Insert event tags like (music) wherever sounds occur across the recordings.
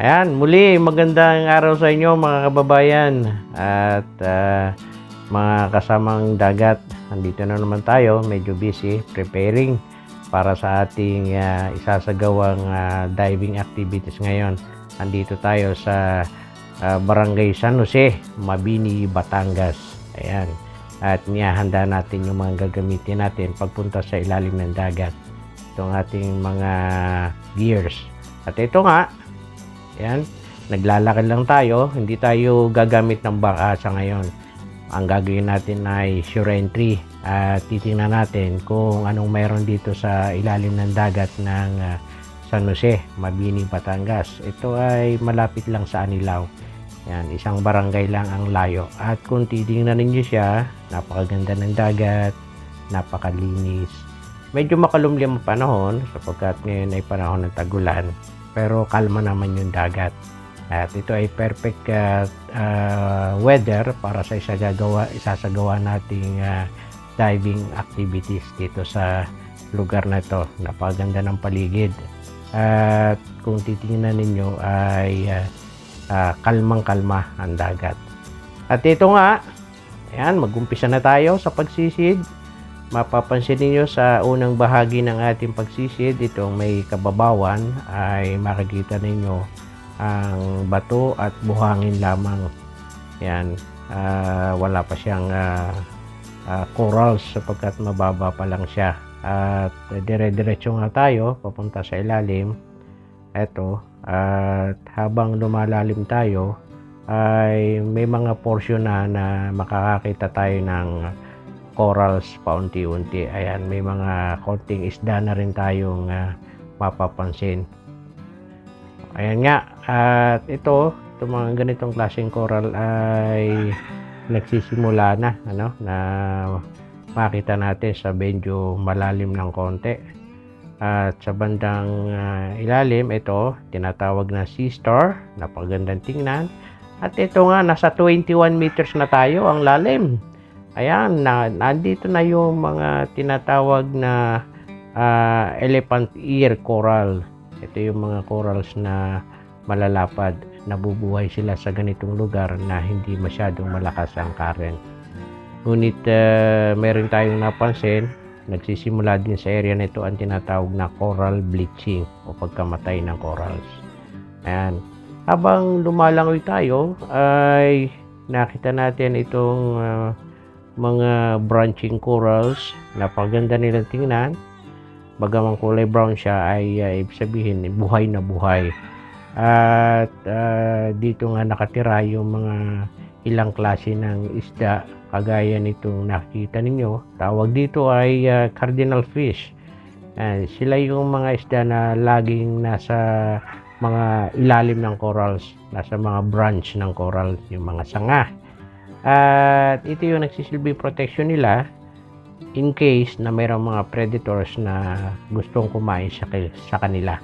Ayan, muli magandang araw sa inyo mga kababayan at ah, mga kasamang dagat. Nandito na naman tayo, medyo busy preparing para sa ating ah, isasagawang ah, diving activities ngayon. Nandito tayo sa ah, Barangay San Jose, Mabini, Batangas. Ayan. At niyahanda natin yung mga gagamitin natin pagpunta sa ilalim ng dagat. Itong ating mga gears. At ito nga, Ayan, naglalakad lang tayo. Hindi tayo gagamit ng bangka sa ngayon. Ang gagawin natin ay sure entry at titingnan natin kung anong mayroon dito sa ilalim ng dagat ng ah, San Jose, Mabini, Batangas. Ito ay malapit lang sa Anilao. Yan, isang barangay lang ang layo. At kung titingnan ninyo siya, napakaganda ng dagat, napakalinis. Medyo makalumlim ang panahon sapagkat ngayon ay panahon ng tagulan pero kalma naman yung dagat. At ito ay perfect uh, uh, weather para sa isagagawa, isasagawa nating uh, diving activities dito sa lugar na ito. Napaganda ng paligid. At kung titingnan ninyo ay uh, uh, kalmang-kalma ang dagat. At ito nga, ayan, mag-umpisa na tayo sa pagsisid mapapansin niyo sa unang bahagi ng ating pagsisid, itong may kababawan ay makikita ninyo ang bato at buhangin lamang. Yan, ah, wala pa siyang ah, ah, corals sapagkat mababa pa lang siya. At dire-diretso nga tayo papunta sa ilalim. Ito, at habang lumalalim tayo ay may mga portion na na makakakita tayo ng corals paunti-unti. Ayan, may mga konting isda na rin tayong ah, mapapansin. Ayan nga, at ito, itong mga ganitong klaseng coral ay nagsisimula na, ano, na makita natin sa medyo malalim ng konti. At sa bandang ah, ilalim, ito, tinatawag na sea star, napagandang tingnan. At ito nga, nasa 21 meters na tayo ang lalim. Ayan, na, nandito na yung mga tinatawag na ah, elephant ear coral. Ito yung mga corals na malalapad. Nabubuhay sila sa ganitong lugar na hindi masyadong malakas ang current. Ngunit ah, meron tayong napansin, nagsisimula din sa area nito ang tinatawag na coral bleaching o pagkamatay ng corals. Ayan. Habang lumalangoy tayo, ay nakita natin itong ah, mga branching corals. Napaganda nilang tingnan. Bagamang kulay brown siya ay uh, ibig sabihin buhay na buhay. At ah, dito nga nakatira yung mga ilang klase ng isda kagaya nitong nakikita ninyo. Tawag dito ay ah, cardinal fish. Ah, sila yung mga isda na laging nasa mga ilalim ng corals, nasa mga branch ng corals, yung mga sanga. At ito yung nagsisilbi protection nila in case na mayroong mga predators na gustong kumain sa, sa kanila.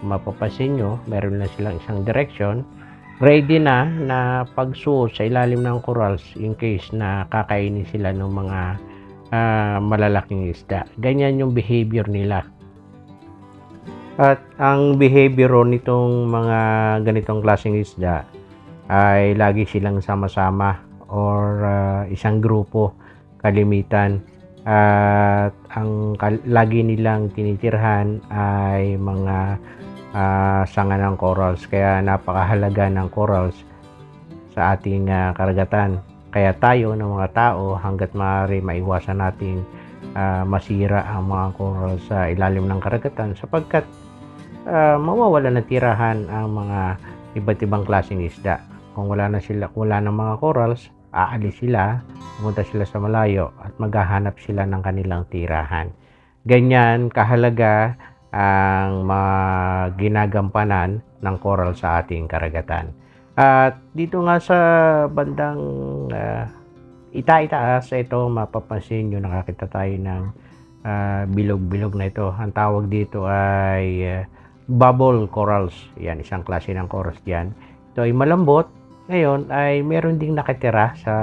Mapapansin nyo, meron na silang isang direction. Ready na na pagsuot sa ilalim ng corals in case na kakainin sila ng mga ah, malalaking isda. Ganyan yung behavior nila. At ang behavior nitong mga ganitong klaseng isda ay lagi silang sama-sama or ah, isang grupo kalimitan. At ang kal- lagi nilang tinitirhan ay mga ah, sanga ng corals. Kaya napakahalaga ng corals sa ating ah, karagatan. Kaya tayo ng mga tao hanggat maaari maiwasan natin ah, masira ang mga corals sa ilalim ng karagatan sapagkat ah, mawawala ng tirahan ang mga iba't ibang klaseng isda. Kung wala na sila wala ng mga corals aalis sila, pumunta sila sa malayo at maghahanap sila ng kanilang tirahan. Ganyan kahalaga ang mga ginagampanan ng coral sa ating karagatan. At dito nga sa bandang uh, ita-itaas, ito mapapansin nyo nakakita tayo ng ah, bilog-bilog na ito. Ang tawag dito ay ah, bubble corals. Yan, isang klase ng corals diyan. Ito ay malambot ngayon ay meron ding nakatira sa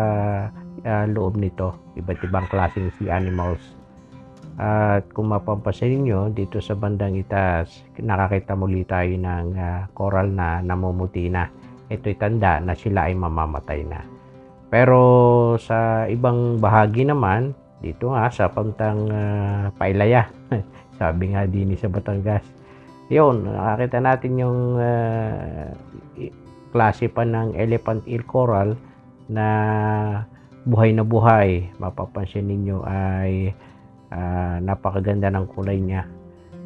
ah, loob nito. Iba't ibang klaseng sea animals. At kung mapapansin nyo, dito sa bandang itaas, nakakita muli tayo ng ah, coral na namumuti na. Ito'y tanda na sila ay mamamatay na. Pero sa ibang bahagi naman, dito nga sa pantang ah, Pailaya, (laughs) sabi nga din sa Batangas, yun, nakakita natin yung i- klase pa ng elephant ear coral na buhay na buhay. Mapapansin ninyo ay ah, napakaganda ng kulay niya.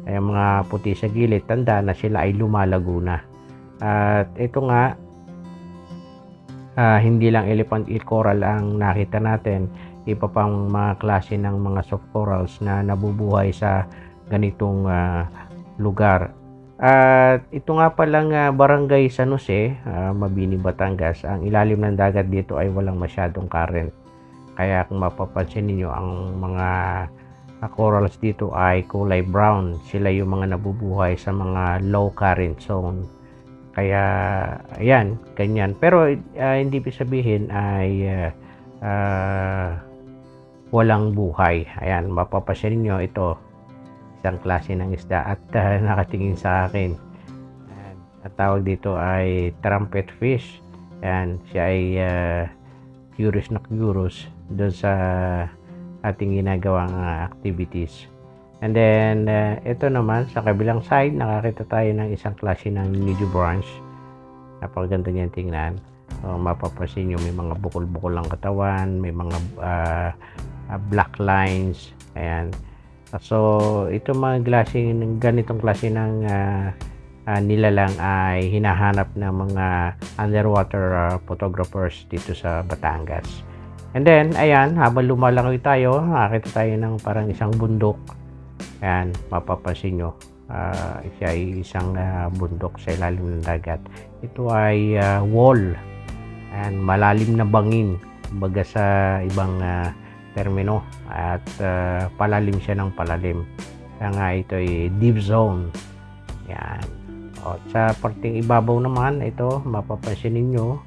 Ay mga puti sa gilid, tanda na sila ay lumalago na. At ito nga, ah, hindi lang elephant ear coral ang nakita natin, iba pang mga klase ng mga soft corals na nabubuhay sa ganitong ah, lugar. At ito nga palang ah, barangay San Jose, ah, Mabini, Batangas, ang ilalim ng dagat dito ay walang masyadong current. Kaya kung mapapansin niyo ang mga ah, corals dito ay kulay brown. Sila yung mga nabubuhay sa mga low current zone. Kaya ayan, ganyan. Pero ah, hindi ibig sabihin ay ah, ah, walang buhay. Ayan, mapapansin niyo ito isang klase ng isda at (laughs) ah, nakatingin sa akin. Ayan, Ang tawag dito ay trumpet fish. Ayan, siya ay ah, curious na curious doon sa ating ginagawang ah, activities. And then, ah, ito naman, sa kabilang side, nakakita tayo ng isang klase ng nudibranch. Napakaganda niyan tingnan. So, mapapansin nyo, may mga bukol-bukol ang katawan, may mga ah, ah, black lines. Ayan. So, ito mga klase, ganitong klase ng ah, ah, nilalang ay hinahanap ng mga underwater ah, photographers dito sa Batangas. And then, ayan, habang lumalangoy tayo, nakakita tayo ng parang isang bundok. Ayan, mapapansin nyo. ah, siya ay isang ah, bundok sa ilalim ng dagat. Ito ay ah, wall. Ayan, malalim na bangin. Kumbaga sa ibang ah, termino. At ah, palalim siya ng palalim. Kaya nga ito ay deep zone. Yan. O, sa parting ibabaw naman, ito, mapapansin ninyo,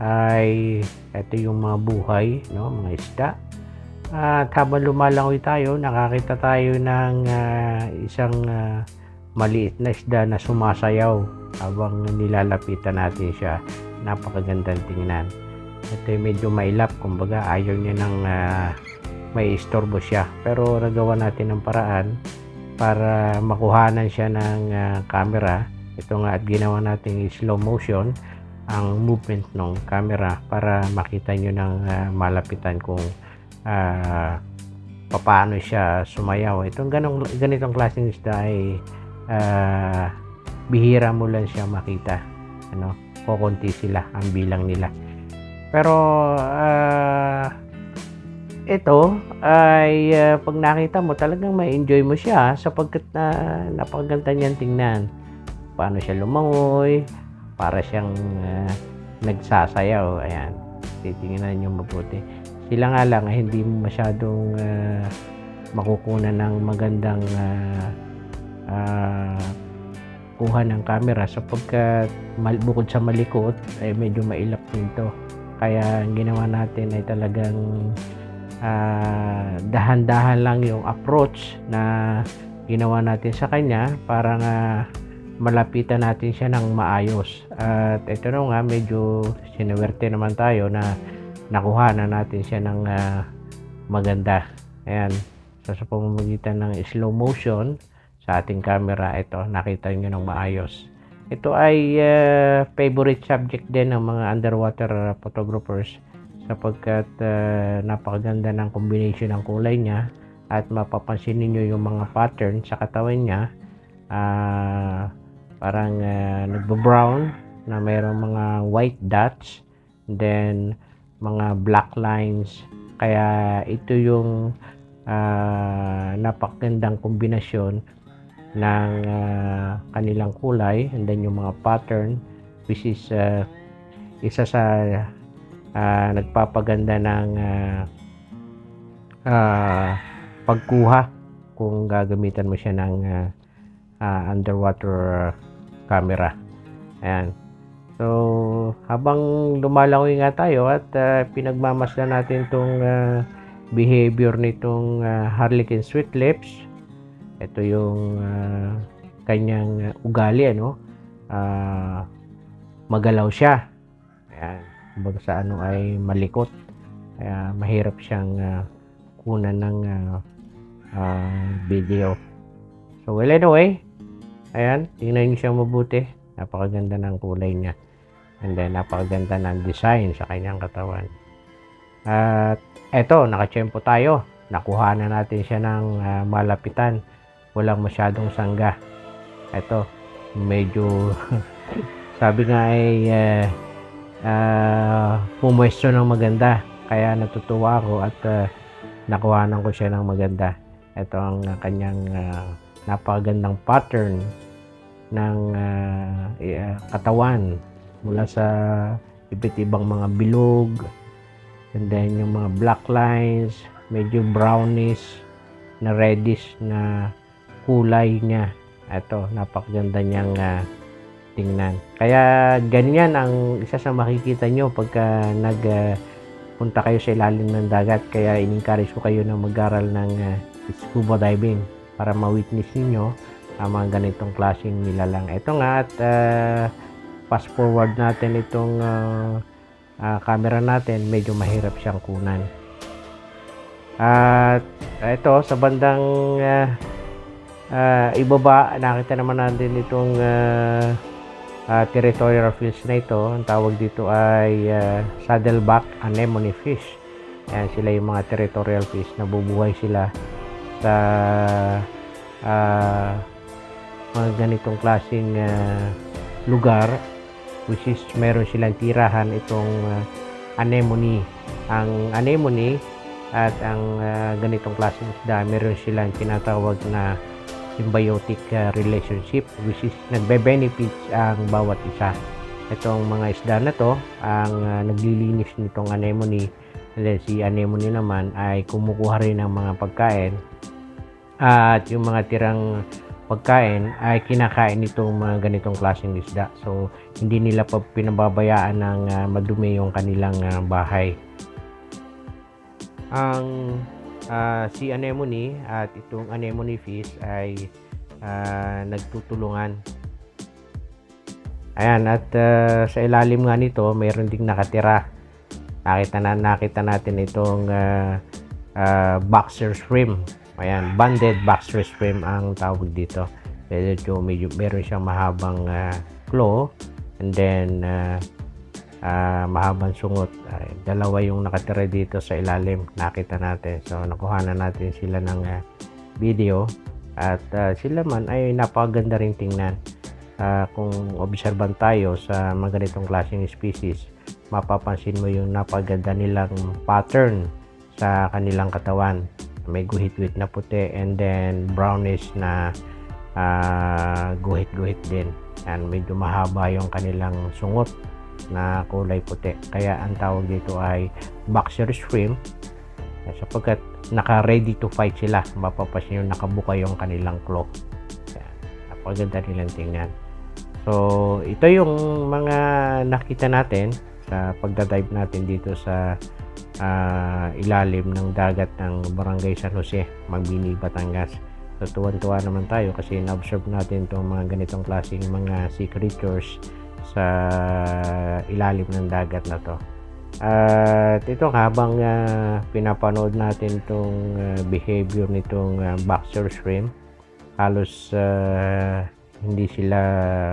ay ito yung mga buhay, no, mga isda. At habang lumalangoy tayo, nakakita tayo ng ah, isang ah, maliit na isda na sumasayaw habang nilalapitan natin siya. Napakagandang tingnan. Ito ay medyo mailap, kumbaga ayaw niya ng ah, may istorbo siya. Pero nagawa natin ng paraan para makuhanan siya ng ah, camera. Ito nga at ginawa natin slow motion ang movement ng camera para makita nyo ng ah, malapitan kung ah, paano siya sumayaw. Itong ganong, ganitong klaseng isda ay ah, bihira mo lang siya makita. Ano, kokonti sila ang bilang nila. Pero ah, ito ay ah, pag nakita mo talagang ma-enjoy mo siya sapagkat na napakaganda niyan tingnan. Paano siya lumangoy, para siyang ah, nagsasayaw. Ayan, titingnan niyo mabuti. Sila nga lang ay hindi masyadong ah, makukunan ng magandang ah, ah, kuha ng camera sapagkat bukod sa malikot ay medyo mailap din to. Kaya ang ginawa natin ay talagang ah, dahan-dahan lang yung approach na ginawa natin sa kanya para nga malapitan natin siya ng maayos. At ito na nga, medyo sinuwerte naman tayo na nakuha na natin siya ng ah, maganda. Ayan. So, sa pamamagitan ng slow motion sa ating camera, ito, nakita nyo ng maayos. Ito ay ah, favorite subject din ng mga underwater photographers sapagkat ah, napakaganda ng combination ng kulay niya at mapapansin niyo yung mga pattern sa katawan niya. Ah, parang ah, nagbo-brown na mayroong mga white dots then mga black lines. Kaya ito yung ah, napakagandang kombinasyon ng ah, kanilang kulay and then yung mga pattern which is ah, isa sa ah, nagpapaganda ng ah, ah, pagkuha kung gagamitan mo siya ng ah, ah, underwater camera. Ayan. So, habang lumalangoy nga tayo at ah, pinagmamasdan natin itong behavior nitong ah, Harlequin Sweet Lips. Ito yung ah, kanyang ugali ano. Ah, magalaw siya. Kumbaga sa ano ay malikot. Kaya mahirap siyang ah, kunan ng ah, ah, video. So well anyway, ayan, tingnan niyo siyang mabuti. Napakaganda ng kulay niya. And then napakaganda ng design sa kanyang katawan. At eto, nakachempo tayo. Nakuha na natin siya ng ah, malapitan. Walang masyadong sangga. Eto, medyo (laughs) sabi nga ay uh, pumwesto ng maganda. Kaya natutuwa ako at ah, nakuhanan ko siya ng maganda. Ito ang ah, kanyang ah, napakagandang pattern ng ah, i- ah, katawan mula sa iba't ibang mga bilog and then yung mga black lines medyo brownish na reddish na kulay niya ito napakaganda niyang ah, tingnan kaya ganyan ang isa sa makikita nyo pagka nag ah, punta kayo sa ilalim ng dagat kaya in-encourage ko kayo na mag-aral ng ah, scuba diving para ma-witness ninyo ang mga ganitong klaseng nilalang. Ito nga at ah, fast forward natin itong ah, ah, camera natin, medyo mahirap siyang kunan. At ito sa bandang ah, ah, ibaba, nakita naman natin itong ah, ah, territorial fish na ito. Ang tawag dito ay ah, saddleback anemone fish. Ayan sila yung mga territorial fish. Nabubuhay sila sa ah, mga ganitong klaseng ah, lugar which is meron silang tirahan itong ah, anemone. Ang anemone at ang ah, ganitong klaseng isda meron silang tinatawag na symbiotic ah, relationship which is nagbe-benefits ang bawat isa. Itong mga isda na to ang ah, naglilinis nitong anemone and then si anemone naman ay kumukuha rin ng mga pagkain at yung mga tirang pagkain ay kinakain nitong mga ganitong klaseng isda. So, hindi nila pa pinababayaan ng ah, madumi yung kanilang ah, bahay. Ang ah, si anemone at itong anemone fish ay ah, nagtutulungan. Ayan, at ah, sa ilalim nga nito, mayroon ding nakatira. Nakita na nakita natin itong ah, ah, boxer shrimp. Ayan, banded boxer shrimp ang tawag dito. Medyo, medyo meron siyang mahabang ah, claw and then ah, ah, mahabang sungot. Ay, dalawa yung nakatira dito sa ilalim. Nakita natin. So, nakuha na natin sila ng ah, video. At ah, sila man ay napakaganda rin tingnan. Ah, kung obserban tayo sa mga ganitong klaseng species, mapapansin mo yung napaganda nilang pattern sa kanilang katawan. May guhit-guhit na puti and then brownish na ah, guhit-guhit din. And medyo mahaba yung kanilang sungot na kulay puti. Kaya ang tawag dito ay boxer shrimp sapagkat naka-ready to fight sila. Mapapansin yung nakabuka yung kanilang claw. Yan. Napaganda nilang tingnan. So, ito yung mga nakita natin sa pagdadive natin dito sa ah, ilalim ng dagat ng Barangay San Jose, Magbini, Batangas. So, tuwan-tuwa naman tayo kasi na-observe natin itong mga ganitong klaseng mga sea creatures sa ilalim ng dagat na to. At ito habang ah, pinapanood natin itong ah, behavior nitong ah, boxer shrimp, halos ah, hindi sila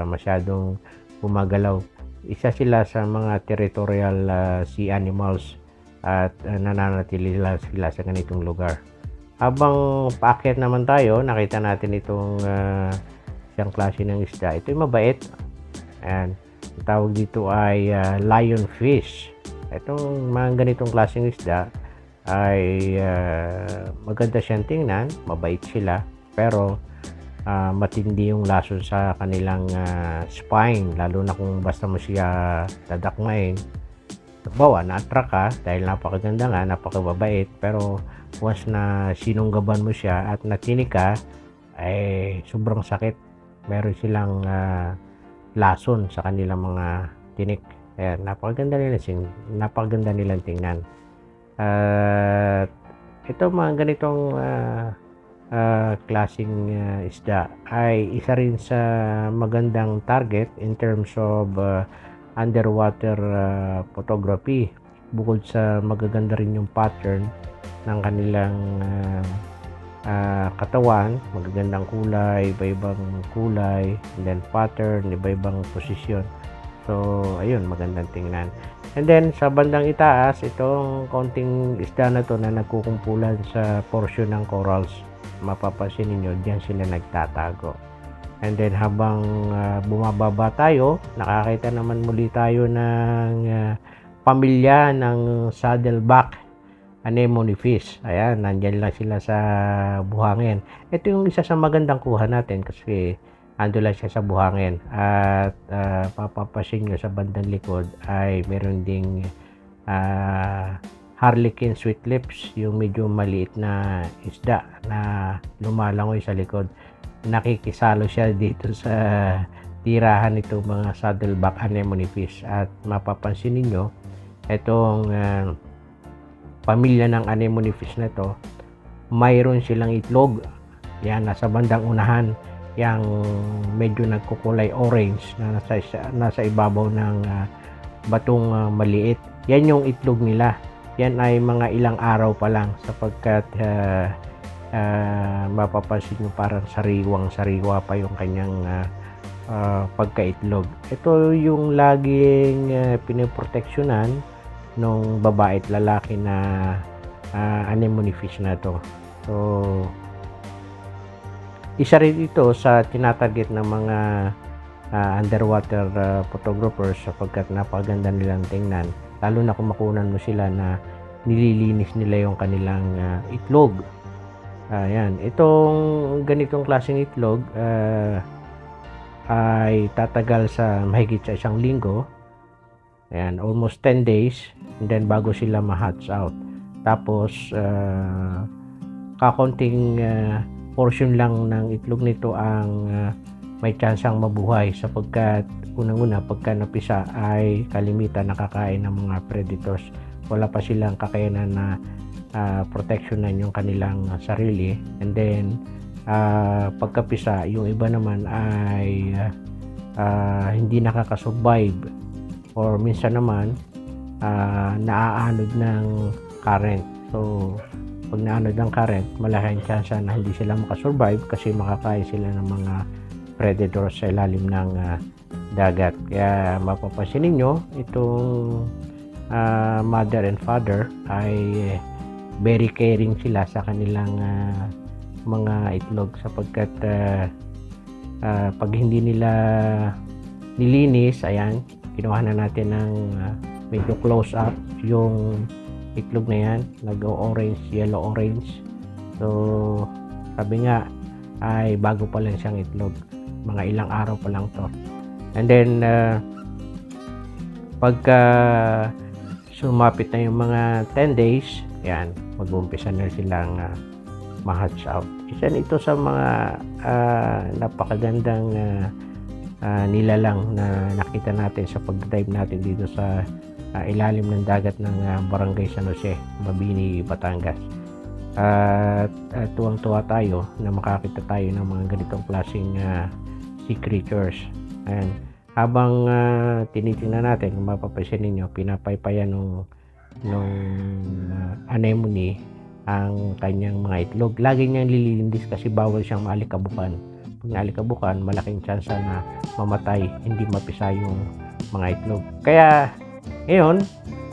masyadong gumagalaw. Isa sila sa mga territorial ah, sea animals at ah, nananatili sila, sila sa ganitong lugar. Habang paakyat naman tayo, nakita natin itong uh, isang klase ng isda. Ito yung mabait. Ayan. Tawag dito ay ah, lionfish. Itong mga ganitong klaseng isda ay ah, maganda siyang tingnan, mabait sila, pero ah, matindi yung lason sa kanilang ah, spine, lalo na kung basta mo siya dadakmain. Bawa, na-attract ka dahil napakaganda nga, napakababait, pero once na sinunggaban mo siya at natinig ka, ay sobrang sakit. Meron silang ah, lason sa kanilang mga tinik. Kaya napakaganda nila sing napakaganda nilang tingnan. At ito mga ganitong ah, ah, klaseng ah, isda ay isa rin sa magandang target in terms of ah, underwater ah, photography bukod sa magaganda rin yung pattern ng kanilang ah, ah, katawan, magagandang kulay, iba-ibang kulay, and then pattern, iba-ibang posisyon. So, ayun, magandang tingnan. And then, sa bandang itaas, itong konting isda na to na nagkukumpulan sa portion ng corals. Mapapansin ninyo, diyan sila nagtatago. And then, habang ah, bumababa tayo, nakakita naman muli tayo ng ah, pamilya ng saddleback anemone fish. Ayan, nandyan lang sila sa buhangin. Ito yung isa sa magandang kuha natin kasi ando lang siya sa buhangin. At uh, papapasin nyo sa bandang likod ay meron ding ah, harlequin sweet lips, yung medyo maliit na isda na lumalangoy sa likod. Nakikisalo siya dito sa tirahan nitong mga saddleback anemone fish. At mapapansin ninyo, itong ah, pamilya ng anemone fish na to, mayroon silang itlog. Yan, nasa bandang unahan, yung medyo nagkukulay orange na nasa, nasa ibabaw ng ah, batong ah, maliit. Yan yung itlog nila. Yan ay mga ilang araw pa lang sapagkat ah, ah, mapapansin nyo parang sariwang sariwa pa yung kanyang ah, ah, pagkaitlog. Ito yung laging uh, pinoproteksyonan nung babae at lalaki na ah, anemone fish na to. So, isa rin ito sa tinatarget ng mga ah, underwater ah, photographers sapagkat napaganda nilang tingnan. Lalo na kung makunan mo sila na nililinis nila yung kanilang ah, itlog. Ayan. Itong ganitong klaseng itlog ah, ay tatagal sa mahigit sa isang linggo. Ayan, almost 10 days. And then bago sila ma-hatch out. Tapos, ah, kakonting ah, portion lang ng itlog nito ang ah, may tsansang mabuhay sapagkat unang-una pagka napisa ay kalimitan nakakain ng mga predators. Wala pa silang kakayanan na ah, protectionan yung kanilang sarili. And then, ah, pagkapisa, yung iba naman ay ah, ah, hindi nakakasurvive or minsan naman ah, naaanod ng current. So, pag naanod ng current, malaking chance na hindi sila makasurvive kasi makakain sila ng mga predators sa ilalim ng ah, dagat. Kaya mapapansin ninyo, itong ah, mother and father ay very caring sila sa kanilang ah, mga itlog sapagkat ah, ah, pag hindi nila nilinis, ayan, kinuha na natin ng ah, medyo close up yung itlog na yan, nag-orange, yellow orange. So, sabi nga ay bago pa lang siyang itlog. Mga ilang araw pa lang to. And then ah, pagka sumapit na yung mga 10 days, yan, mag-umpisa na silang ah, ma-hatch out. Isa ito sa mga ah, napakagandang ah, ah, nilalang na nakita natin sa pag-dive natin dito sa ah, ilalim ng dagat ng ah, Barangay San Jose, Mabini, Batangas. At at tuwang-tuwa tayo na makakita tayo ng mga ganitong klaseng ah, sea creatures. Ayan. Habang ah, tinitingnan natin, kung mapapansin ninyo, pinapaypayan nung, nung ah, anemone ang kanyang mga itlog. Lagi niyang lilindis kasi bawal siyang maalikabukan. Pag naalikabukan, malaking chance na mamatay, hindi mapisa yung mga itlog. Kaya, ngayon,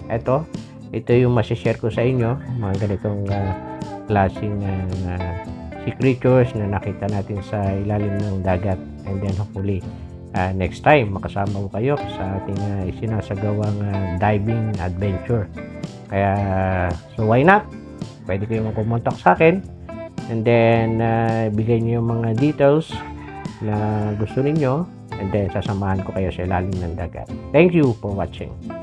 eto, ito yung masishare ko sa inyo, mga ganitong ah, klaseng uh, sea creatures na nakita natin sa ilalim ng dagat. And then hopefully, ah, next time, makasama ko kayo sa ating ah, isinasagawang ah, diving adventure. Kaya, so why not? Pwede kayong kumontak sa akin. And then, ah, bigay niyo yung mga details na gusto ninyo. And then, sasamahan ko kayo sa ilalim ng dagat. Thank you for watching.